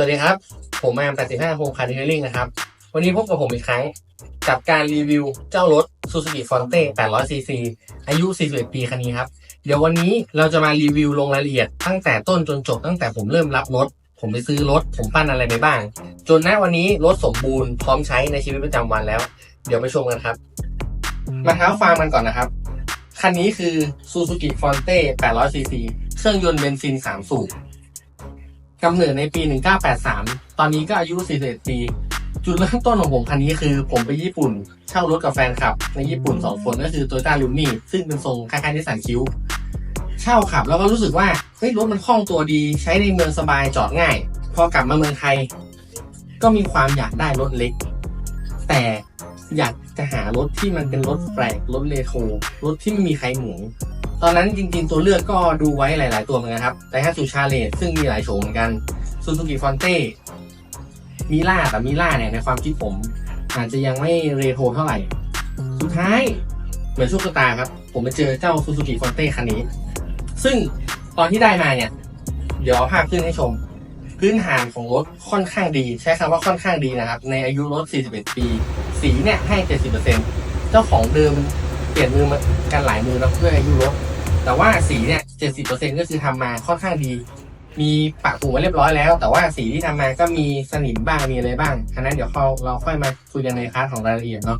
สวัสดีครับ ผมแอม85โฮมคาร์ดิเทลลิ่งนะครับ วันนี้พบกับผมอีกครั้ง กับการรีวิวเจ้ารถ Suzuki Forte 800cc อายุ 41 ปีคันนี้ครับ เดี๋ยววันนี้เราจะมารีวิวลงรายละเอียด ตั้งแต่ต้นจนจบตั้งแต่ผมเริ่มรับรถ ผมไปซื้อรถ ผมปั้นอะไรไปบ้าง จนณวันนี้รถสมบูรณ์พร้อมใช้ในชีวิตประจำวันแล้ว เดี๋ยวไปชมกันครับ มาเท้าความมันก่อนนะครับ คันนี้คือ Suzuki Forte 800cc เครื่องยนต์เบนซิน3สูบ กำเนิดในปี 1983 ตอนนี้ก็อายุ 41 ปี จุดเริ่มต้นของผมคันนี้คือ ผมไปญี่ปุ่น เช่ารถกับแฟนคลับ ในญี่ปุ่น 2 คนก็คือ Toyota l u m n i ซึ่งเป็นทรงคล้ายๆนิสสันคิวเช่าขับแล้วก็รู้สึกว่าเฮ้ยรถมันคล่องตัวดี ใช้ในเมืองสบายจอดง่าย พอกลับมาเมืองไทย ก็มีความอยากได้รถเล็ก แต่อยากจะหารถที่มันเป็นรถแปลกรถเรโทรรถที่ไม่มีใครหมุน ตอนนั้นจริงๆตัวเลือกก็ดูไว้หลาย ๆ ตัวเหมือนกันครับแต่ถ้าซูชาเลตซึ่งมีหลายโฉมเหมือนกันซูซูกิฟอนเต้มิล่าแต่มิล่าเนี่ยในความคิดผม อาจจะยังไม่เรโทรเท่าไหร่ สุดท้ายเหมือนโชคชะตาครับ ผมไปเจอเจ้าซูซูกิฟอนเต้คันนี้ ซึ่งตอนที่ได้มาเนี่ย เดี๋ยวภาพขึ้นให้ชม พื้นฐานของรถค่อนข้างดี ใช้คำว่าค่อนข้างดีนะครับ ในอายุรถ 41 ปี สีเนี่ยให้ 70%เจ้าของเดิมเปลี่ยนมือมากันหลายมือแล้วเพื่ออายุรถ แต่ว่าสีเนี่ยเจ็ดสิบเปอร์เซ็นต์ก็คือทำมาค่อนข้างดี มีปะปูมาเรียบร้อยแล้ว แต่ว่าสีที่ทำมาก็มีสนิมบ้างมีอะไรบ้างอันนั้นเดี๋ยวเราเราค่อยมาคุยกันในคลาสของรายละเอียดเนาะ